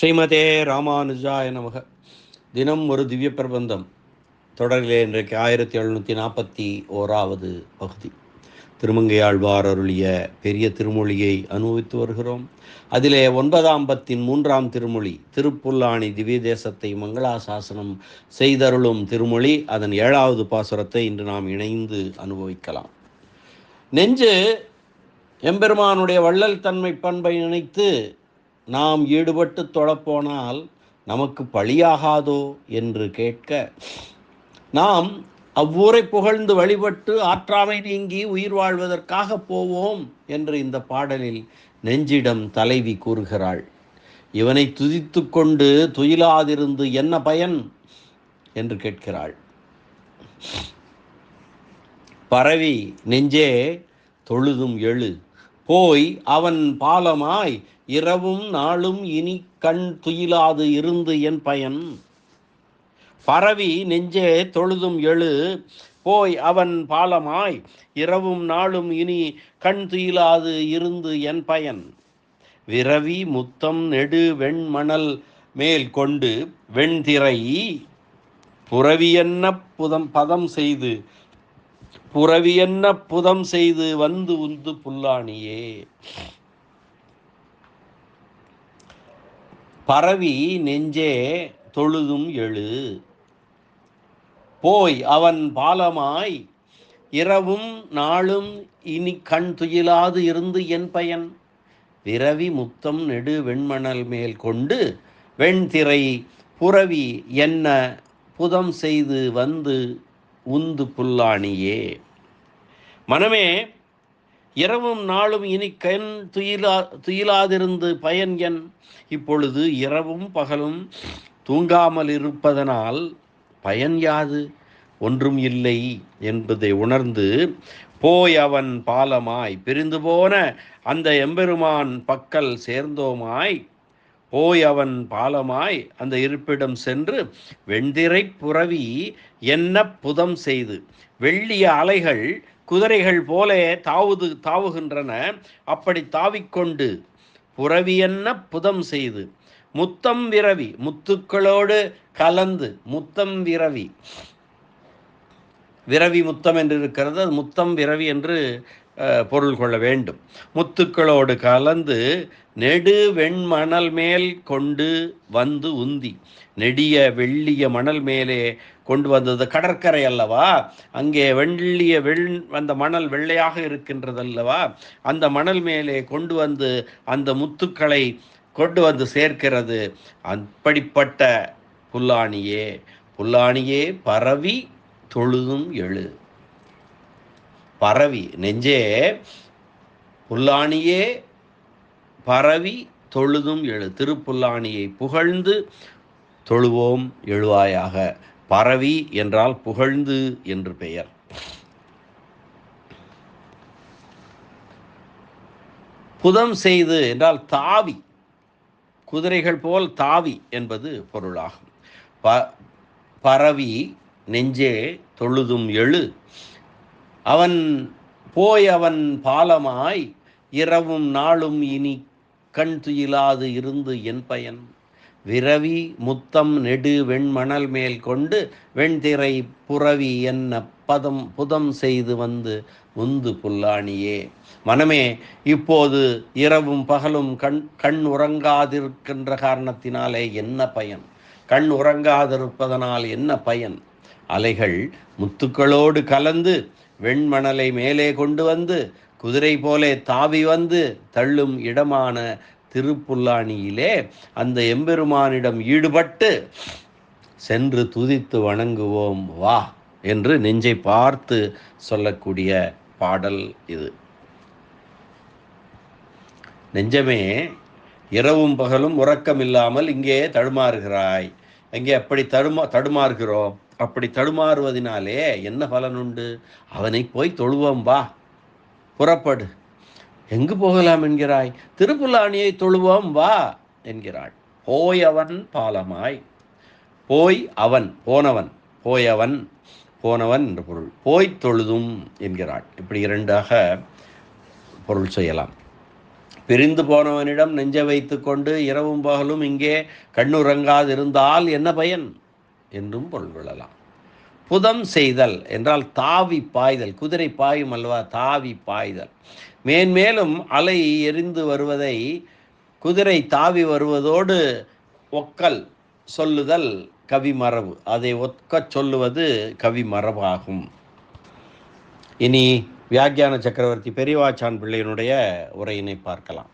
ஸ்ரீமதே ராமானுஜாய நமக. தினம் ஒரு திவ்ய பிரபந்தம். தொடரிலே இன்றைக்கு ஆயிரத்தி எழுநூற்றி நாற்பத்தி ஓராவது பகுதி. திருமங்கையாழ்வார் அருளிய பெரிய திருமொழியை அனுபவித்து வருகிறோம். அதிலே ஒன்பதாம் பத்தின் மூன்றாம் திருமொழி திருப்புல்லாணி திவ்ய தேசத்தை மங்களாசாசனம் செய்தருளும் திருமொழி அதன் ஏழாவது பாசுரத்தை இன்று நாம் இணைந்து அனுபவிக்கலாம். நெஞ்சு எம்பெருமானுடைய வள்ளல் தன்மை பண்பை நினைத்து நாம் ஈடுபட்டு தொழப்போனால் நமக்கு பழியாகாதோ என்று கேட்க நாம் அவ்வூரை புகழ்ந்து வழிபட்டு ஆற்றாமை நீங்கி உயிர் வாழ்வதற்காக போவோம் என்று இந்த பாடலில் நெஞ்சிடம் தலைவி கூறுகிறாள். இவனை துதித்து கொண்டு துயிலாதிருந்து என்ன பயன்? என்று கேட்கிறாள். பரவி நெஞ்சே தொழுதும் எழு. போய் அவன் பாலமாய் இரவும் நாளும் இனி கண் துயிலாது இருந்து என் பயன். பரவி நெஞ்சே தொழுதும் எழு போய் அவன் பாலமாய் இரவும் நாளும் இனி கண் துயிலாது இருந்து என் பயன். விரவி முத்தம் நெடு வெண்மணல் மேல் கொண்டு வெண்திரை புறவியன்ன புதம் பதம் செய்து புறவியன்ன புதம் செய்து வந்து உந்து புல்லாணியே? பரவி நெஞ்சே தொழுதும் எழு. போய் அவன் பாலமாய் இரவும் நாளும் இனி கண் துயிலாது இருந்து என் பயன். விரவி முத்தம் நெடு வெண்மணல் மேல் கொண்டு வெண்திரை புறவி என்ன புதம் செய்து வந்து உந்து புல்லாணியே. மனமே இரவும் நாளும் இனி கண் துயிலா துயிலாதிருந்து பயன் என். இப்பொழுது இரவும் பகலும் தூங்காமல் இருப்பதனால் பயன் யாது? ஒன்றும் இல்லை என்பதை உணர்ந்து போய் அவன் பாலமாய் பிரிந்து போன அந்த எம்பெருமான் பக்கல் சேர்ந்தோமாய் போய் அவன் பாலமாய் அந்த இருப்பிடம் சென்று வெண்திரை புறவி என்ன புதம் செய்து. வெள்ளிய அலைகள் குதிரைகள் போல தாவுது தாவுகின்றன. அப்படி தாவிக்கொண்டு புறவி என்ன புதம் செய்து. முத்தம் விரவி முத்துக்களோடு கலந்து முத்தம் விரவி. விரவி முத்தம் என்று இருக்கிறது அது முத்தம் விரவி என்று பொருள் கொள்ள வேண்டும். முத்துக்களோடு கலந்து நெடு வெண்மணல் மேல் கொண்டு வந்து உந்தி. நெடிய வெள்ளிய மணல் மேலே கொண்டு வந்தது கடற்கரை அல்லவா? அங்கே வெள்ளிய வெள் அந்த மணல் வெள்ளையாக இருக்கின்றது அல்லவா அந்த மணல் மேலே கொண்டு வந்து அந்த முத்துக்களை கொண்டு வந்து சேர்க்கிறது. அப்படிப்பட்ட புல்லாணியே. புல்லாணியே பரவி தொழுதும் எழு. பரவி நெஞ்சே புல்லாணியே பரவி தொழுதும் எழு. திருப்புல்லாணியை புகழ்ந்து தொழுவோம் எழுவாயாக. பரவி என்றால் புகழ்ந்து என்று பெயர். புதம் செய்து என்றால் தாவி. குதிரைகள் போல் தாவி என்பது பொருளாகும். ப பரவி நெஞ்சே தொழுதும் எழு. அவன் போய் அவன் பாலமாய் இரவும் நாளும் இனி கண் துயிலாது இருந்து என் பயன். விரவி முத்தம் நெடு வெண்மணல் மேல் கொண்டு வெண்திரை புறவி என்ன பதம் புதம் செய்து வந்து முந்து புல்லாணியே. மனமே இப்போது இரவும் பகலும் கண் கண் உறங்காதிருக்கின்ற காரணத்தினாலே என்ன பயன்? கண் உறங்காதிருப்பதனால் என்ன பயன்? அலைகள் முத்துக்களோடு கலந்து வெண்மணலை மேலே கொண்டு வந்து குதிரை போலே தாவி வந்து தள்ளும் இடமான திருப்புல்லாணியிலே அந்த எம்பெருமானிடம் ஈடுபட்டு சென்று துதித்து வணங்குவோம் வா என்று நெஞ்சை பார்த்து சொல்லக்கூடிய பாடல் இது. நெஞ்சமே இரவும் பகலும் உறக்கம் இல்லாமல் இங்கே தடுமாறுகிறாய். இங்கே அப்படி தடுமா தடுமாறுகிறோம்? அப்படி தடுமாறுவதினாலே என்ன பலன் உண்டு அவனை போய் தொழுவோம் வா. புறப்படு. எங்கு போகலாம் என்கிறாய்? திருப்புலாணியை தொழுவோம் வா என்கிறாள். போய் அவன் பாலமாய். போய் அவன் போனவன் போயவன் போனவன் என்ற பொருள். போய் தொழுதும் என்கிறாள். இப்படி இரண்டாக பொருள் செய்யலாம். பிரிந்து போனவனிடம் நெஞ்ச வைத்து கொண்டு இரவும் பகலும் இங்கே கண்ணுறங்காதிருந்தால் என்ன பயன்? என்றும் பொருள் கொள்ளலாம் புதம் செய்தல் என்றால் தாவி பாய்தல் குதிரை பாயும் அல்லவா? தாவி பாய்தல். மேன்மேலும் அலை எரிந்து வருவதை குதிரை தாவி வருவதோடு ஒக்கல் சொல்லுதல் கவிமரபு. அதை ஒக்கச் சொல்லுவது கவிமரபாகும். இனி வியாக்கியான சக்கரவர்த்தி பெரியவாச்சான் பிள்ளையினுடைய உரையினை பார்க்கலாம்.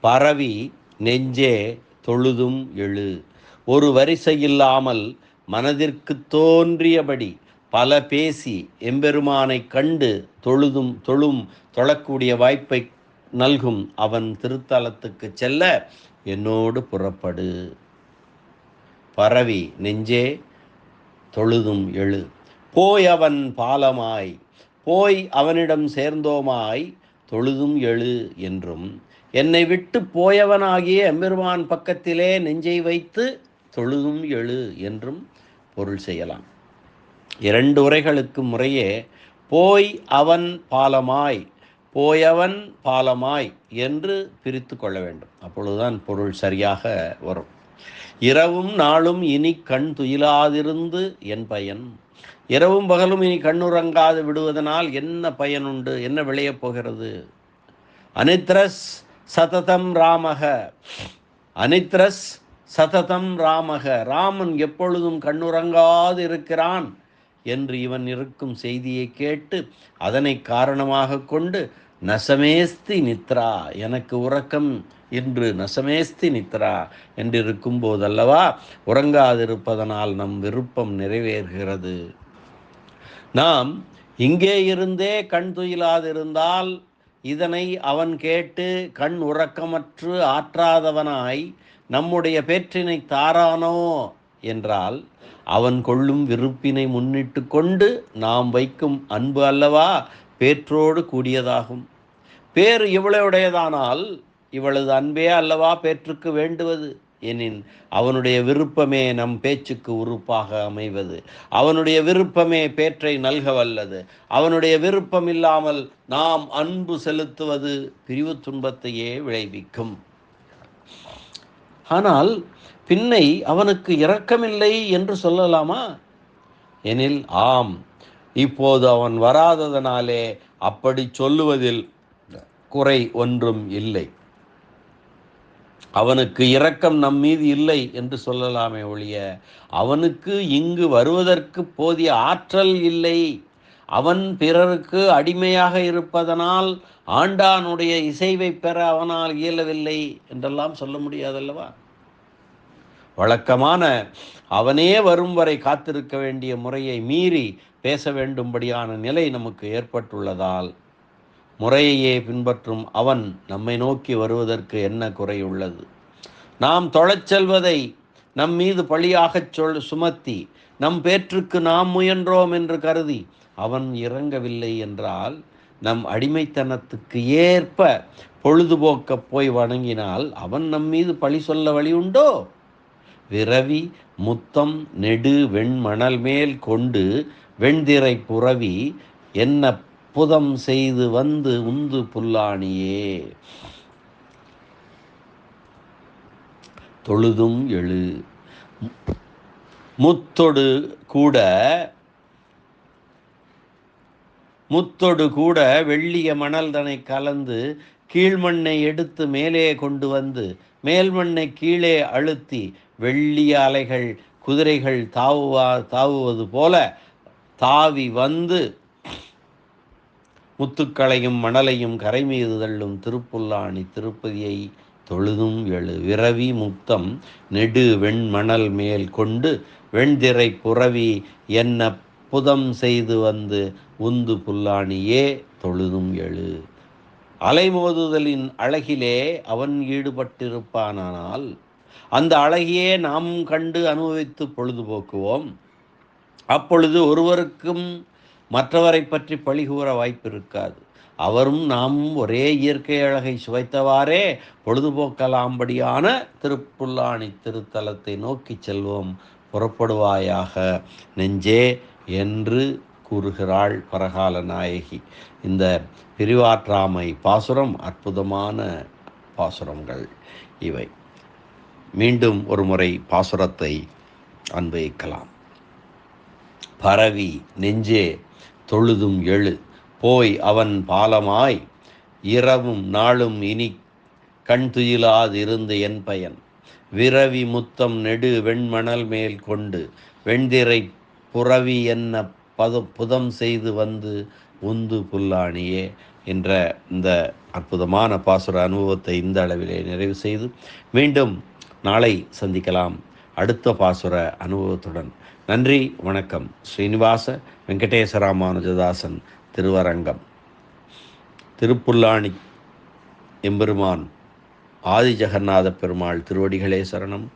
பரவி நெஞ்சே தொழுதும் எழு. ஒரு வரிசையில்லாமல் மனதிற்கு தோன்றியபடி பல பேசி எம்பெருமானை கண்டு தொழுதும் தொழும் தொழக்கூடிய வாய்ப்பை நல்கும் அவன் திருத்தலத்துக்கு செல்ல என்னோடு புறப்படு. பரவி நெஞ்சே தொழுதும் எழு. போய் அவன் பாலமாய். போய் அவனிடம் சேர்ந்தோமாய். தொழுதும் எழு என்றும். என்னை விட்டு போயவனாகிய எம்பெருமான் பக்கத்திலே நெஞ்சை வைத்து தொழுதும் எழு என்றும் பொருள் செய்யலாம். இரண்டு உரைகளுக்கு முறையே போய் அவன் பாலமாய் போயவன் பாலமாய் என்று பிரித்து கொள்ள வேண்டும். அப்பொழுதுதான் பொருள் சரியாக வரும். இரவும் நாளும் இனி கண் துயிலாதிருந்து என் பயன். இரவும் பகலும் இனி கண்ணுறங்காது விடுவதனால் என்ன பயனுண்டு என்ன விளையப் போகிறது? அனித்ரஸ் சததம் ராமக. அனித்ரஸ் சததம் ராமக ராமன் எப்பொழுதும் கண்ணுறங்காது இருக்கிறான் என்று இவன் இருக்கும் செய்தியை கேட்டு அதனை காரணமாக கொண்டு நசமேஸ்தி நித்ரா எனக்கு உறக்கம் இன்று நசமேஸ்தி நித்ரா என்றிருக்கும் போதல்லவா உறங்காதிருப்பதனால் நம் விருப்பம் நிறைவேறுகிறது. நாம் இங்கே இருந்தே கண் துயிலாதிருந்தால் இதனை அவன் கேட்டு கண் உறக்கமற்று ஆற்றாதவனாய் நம்முடைய பேற்றினை தாரானோ என்றால் அவன் கொள்ளும் விருப்பினை முன்னிட்டு கொண்டு நாம் வைக்கும் அன்பு அல்லவா? பேற்றோடு கூடியதாகும். பேர் இவளுடையதானால் இவளது அன்பே அல்லவா பேற்றுக்கு வேண்டுவது? எனின் அவனுடைய விருப்பமே நம் பேச்சுக்கு உறுப்பாக அமைவது. அவனுடைய விருப்பமே பேற்றை நல்க வல்லது அவனுடைய விருப்பம் இல்லாமல் நாம் அன்பு செலுத்துவது பிரிவு துன்பத்தையே விளைவிக்கும். ஆனால் பின்னை அவனுக்கு இரக்கமில்லை என்று சொல்லலாமா? எனில் ஆம். இப்போது அவன் வராததனாலே அப்படி சொல்லுவதில் குறை ஒன்றும் இல்லை. அவனுக்கு இரக்கம் நம் மீது இல்லை என்று சொல்லலாமே ஒழிய அவனுக்கு இங்கு வருவதற்கு போதிய ஆற்றல் இல்லை. அவன் பிறருக்கு அடிமையாக இருப்பதனால் ஆண்டானுடைய இசைவை பெற அவனால் இயலவில்லை என்றெல்லாம் சொல்ல முடியாதல்லவா? வழக்கமான அவனே வரும் வரை காத்திருக்க வேண்டிய முறையை மீறி பேச வேண்டும்படியான நிலை நமக்கு ஏற்பட்டுள்ளதால் முறையையே பின்பற்றும் அவன் நம்மை நோக்கி வருவதற்கு என்ன குறை உள்ளது நாம் தொழச் செல்வதை நம் மீது பழியாகச் சொல் சுமத்தி நம் பேற்றுக்கு நாம் முயன்றோம் என்று கருதி அவன் இறங்கவில்லை என்றால் நம் அடிமைத்தனத்துக்கு ஏற்ப பொழுதுபோக்க போய் வணங்கினால் அவன் நம் மீது பழி சொல்ல வழி உண்டோ? விரவி முத்தம் நெடு வெண்மணல் மேல் கொண்டு வெண்திரை புரவி என்ன புதம் செய்து வந்து உந்து புல்லாணியே? தொழுதும் எழு. முத்தொடு கூட முத்தொடு கூட வெள்ளிய மணல் தனை கலந்து கீழ்மண்ணை எடுத்து மேலே கொண்டு வந்து மேல் மண்ணை கீழே அழுத்தி வெள்ளிய அலைகள் குதிரைகள் தாவுவா தாவுவது போல தாவி வந்து முத்துக்களையும் மணலையும் கரை மீது தள்ளும் திருப்புல்லாணி திருப்பதியை தொழுதும் எழு விரவி முத்தம் நெடு வெண்மணல் மேல் கொண்டு வெண்திரை புறவி என்ன புதம் செய்து வந்து உந்து புல்லாணியே தொழுதும் எழு. அலைமோதுதலின் அழகிலே அவன் ஈடுபட்டிருப்பானானால் அந்த அழகியே நாம் கண்டு அனுபவித்து பொழுதுபோக்குவோம். அப்பொழுது ஒருவருக்கும் மற்றவரை பற்றி பழி கூற வாய்ப்பு இருக்காது அவரும் நாமும் ஒரே இயற்கை அழகை சுவைத்தவாறே பொழுதுபோக்கலாம்படியான திருப்புல்லாணி திருத்தலத்தை நோக்கி செல்வோம். புறப்படுவாயாக நெஞ்சே என்று கூறுகிறாள் பரகால நாயகி. இந்த பிரிவாற்றாமை பாசுரம் அற்புதமான பாசுரங்கள் இவை. மீண்டும் ஒரு முறை பாசுரத்தை அன்வயிக்கலாம் பரவி நெஞ்சே தொழுதும் எழு போய் அவன் பாலமாய் இரவும் நாளும் இனி கண் துயிலாதிருந்து என் பயன். விரவி முத்தம் நெடு வெண்மணல் மேல் கொண்டு வெண்திரை புறவி என்ன பத புதம் செய்து வந்து உந்து புல்லாணியே என்ற இந்த அற்புதமான பாசுர அனுபவத்தை இந்த அளவிலே நிறைவு செய்து மீண்டும் நாளை சந்திக்கலாம். அடுத்த பாசுர அனுபவத்துடன். நன்றி வணக்கம். ஸ்ரீனிவாச வெங்கடேசராமானுஜதாசன் திருவரங்கம். திருப்புல்லாணி எம்பெருமான் ஆதி ஜெகநாத பெருமாள் திருவடிகளே சரணம்.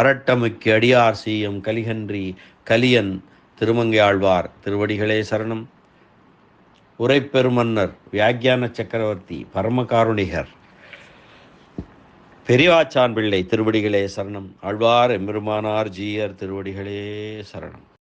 அரட்டமுக்கு அடியார் சீயம் கலிகன்றி கலியன் திருமங்கையாழ்வார் திருவடிகளே சரணம். உரைப்பெருமன்னர் வியாக்கியான சக்கரவர்த்தி பரமகாருணிகர் பெரியவாச்சான் பிள்ளை திருவடிகளே சரணம். ஆழ்வார் எம்பெருமானார் ஜீயர் திருவடிகளே சரணம்.